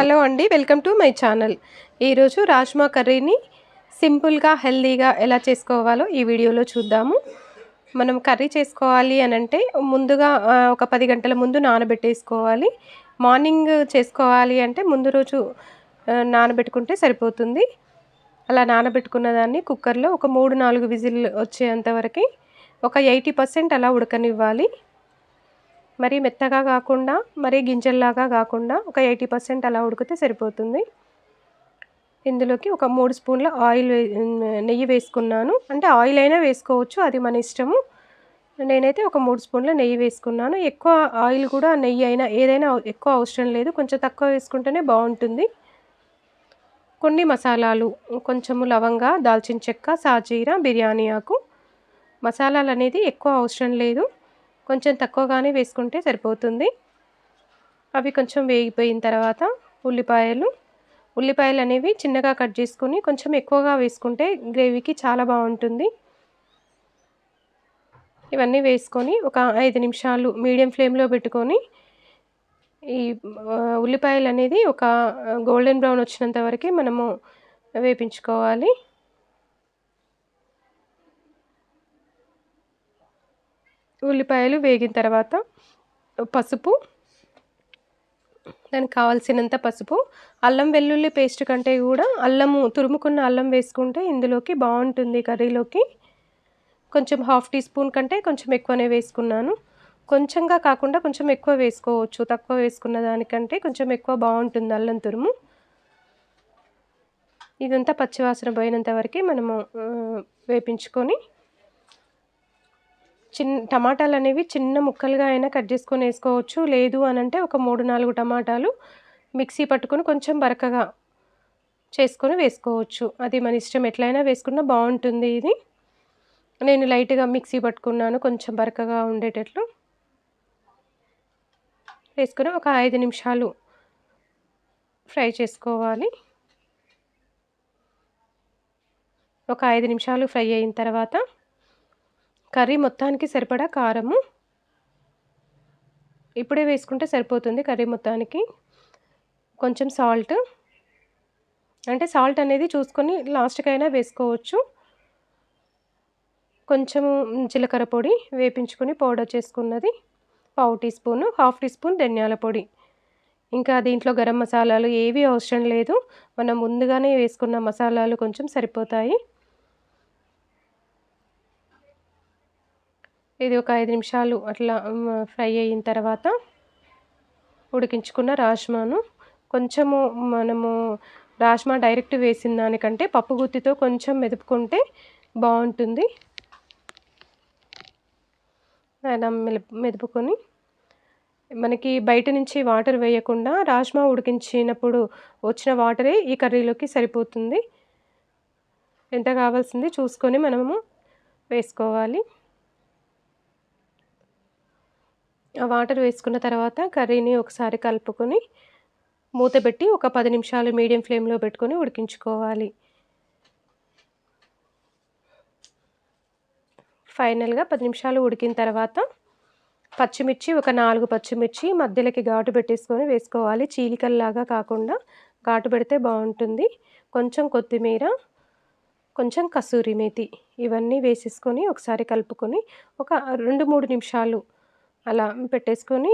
Hello అండి welcome to my channel. ఈరోజు రాజ్మా కర్రీని సింపుల్గా హెల్దీగా ఎలా చేసుకోవాలో ఈ వీడియోలో చూద్దాము. మనం కర్రీ చేసుకోవాలి అని అంటే ముందుగా ఒక పది గంటల ముందు నానబెట్టేసుకోవాలి. మార్నింగ్ చేసుకోవాలి అంటే ముందు రోజు నానబెట్టుకుంటే సరిపోతుంది. అలా నానబెట్టుకున్న దాన్ని కుక్కర్లో ఒక మూడు నాలుగు విజిల్ వచ్చేంత వరకు ఒక ఎయిటీ పర్సెంట్ అలా ఉడకనివ్వాలి. మరీ మెత్తగా కాకుండా మరీ గింజల్లాగా కాకుండా ఒక ఎయిటీ పర్సెంట్ అలా ఉడికితే సరిపోతుంది. ఇందులోకి ఒక మూడు స్పూన్ల ఆయిల్ వే- నెయ్యి వేసుకున్నాను. అంటే ఆయిల్ అయినా వేసుకోవచ్చు అది మన ఇష్టము. నేనైతే ఒక మూడు స్పూన్ల నెయ్యి వేసుకున్నాను. ఎక్కువ ఆయిల్ కూడా నెయ్యి అయినా ఏదైనా ఎక్కువ అవసరం లేదు. కొంచెం తక్కువ వేసుకుంటేనే బాగుంటుంది. కొన్ని మసాలాలు కొంచెము లవంగా దాల్చిన చెక్క సాజీరా బిర్యానీ ఆకు. మసాలాలు అనేది ఎక్కువ అవసరం లేదు. కొంచెం తక్కువగానే వేసుకుంటే సరిపోతుంది. అవి కొంచెం వేగిపోయిన తర్వాత ఉల్లిపాయలు. ఉల్లిపాయలు అనేవి చిన్నగా కట్ చేసుకొని కొంచెం ఎక్కువగా వేసుకుంటే గ్రేవీకి చాలా బాగుంటుంది. ఇవన్నీ వేసుకొని ఒక ఐదు నిమిషాలు మీడియం ఫ్లేమ్లో పెట్టుకొని ఈ ఉల్లిపాయలు అనేది ఒక గోల్డెన్ బ్రౌన్ వచ్చినంత వరకు మనము వేపించుకోవాలి. ఉల్లిపాయలు వేగిన తర్వాత పసుపు దానికి కావాల్సినంత పసుపు అల్లం వెల్లుల్లి పేస్ట్ కంటే కూడా అల్లము తురుముకున్న అల్లం వేసుకుంటే ఇందులోకి బాగుంటుంది కర్రీలోకి. కొంచెం హాఫ్ టీ స్పూన్ కంటే కొంచెం ఎక్కువనే వేసుకున్నాను. కొంచెంగా కాకుండా కొంచెం ఎక్కువ వేసుకోవచ్చు. తక్కువ వేసుకున్న దానికంటే కొంచెం ఎక్కువ బాగుంటుంది అల్లం తురుము. ఇదంతా పచ్చివాసన పోయినంత వరకు మనము వేపించుకొని చిన్న టమాటాలు అనేవి చిన్న ముక్కలుగా అయినా కట్ చేసుకొని వేసుకోవచ్చు. లేదు అని అంటే ఒక మూడు నాలుగు టమాటాలు మిక్సీ పట్టుకొని కొంచెం బరకగా చేసుకొని వేసుకోవచ్చు. అది మన ఇష్టం. ఎట్లయినా వేసుకున్నా బాగుంటుంది ఇది. నేను లైట్గా మిక్సీ పట్టుకున్నాను. కొంచెం బరకగా ఉండేటట్లు వేసుకొని ఒక ఐదు నిమిషాలు ఫ్రై చేసుకోవాలి. ఒక ఐదు నిమిషాలు ఫ్రై అయిన తర్వాత కర్రీ మొత్తానికి సరిపడా కారము. ఇప్పుడే వేసుకుంటే సరిపోతుంది కర్రీ మొత్తానికి. కొంచెం సాల్ట్. అంటే సాల్ట్ అనేది చూసుకొని లాస్ట్కైనా వేసుకోవచ్చు. కొంచెము జీలకర్ర పొడి వేపించుకొని పౌడర్ చేసుకున్నది. పావు teaspoon half teaspoon ధనియాల పొడి. ఇంకా దీంట్లో గరం మసాలాలు ఏవి అవసరం లేదు. మనం ముందుగానే వేసుకున్న మసాలాలు కొంచెం సరిపోతాయి. ఇది ఒక ఐదు నిమిషాలు అట్లా ఫ్రై అయిన తర్వాత ఉడికించుకున్న రాజ్మాను. కొంచెము మనము రాజ్మా డైరెక్ట్ వేసిన దానికంటే పప్పు గుత్తితో కొంచెం మెదుపుకుంటే బాగుంటుంది. అలా మెలుపు మెదుపుకొని మనకి బయట నుంచి వాటర్ వేయకుండా రాజ్మా ఉడికించినప్పుడు వచ్చిన వాటరే ఈ కర్రీలోకి సరిపోతుంది. ఎంత కావాల్సింది చూసుకొని మనము వేసుకోవాలి. వాటర్ వేసుకున్న తర్వాత కర్రీని ఒకసారి కలుపుకొని మూత పెట్టి ఒక పది నిమిషాలు మీడియం ఫ్లేమ్లో పెట్టుకొని ఉడికించుకోవాలి. ఫైనల్గా పది నిమిషాలు ఉడికిన తర్వాత పచ్చిమిర్చి ఒక నాలుగు పచ్చిమిర్చి మధ్యలోకి ఘాటు పెట్టేసుకొని వేసుకోవాలి. చీలికల్లాగా కాకుండా ఘాటు పెడితే బాగుంటుంది. కొంచెం కొత్తిమీర కొంచెం కసూరి మేతి ఇవన్నీ వేసేసుకొని ఒకసారి కలుపుకొని ఒక రెండు మూడు నిమిషాలు అలా పెట్టేసుకొని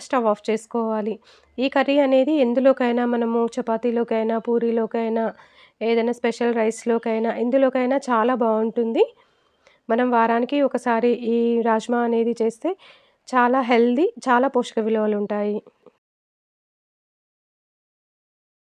స్టవ్ ఆఫ్ చేసుకోవాలి. ఈ కర్రీ అనేది ఎందులోకైనా మనము చపాతీలోకైనా పూరీలోకైనా ఏదైనా స్పెషల్ రైస్లోకైనా ఎందులోకైనా చాలా బాగుంటుంది. మనం వారానికి ఒకసారి ఈ రాజ్మా అనేది చేస్తే చాలా హెల్దీ చాలా పోషక విలువలు ఉంటాయి.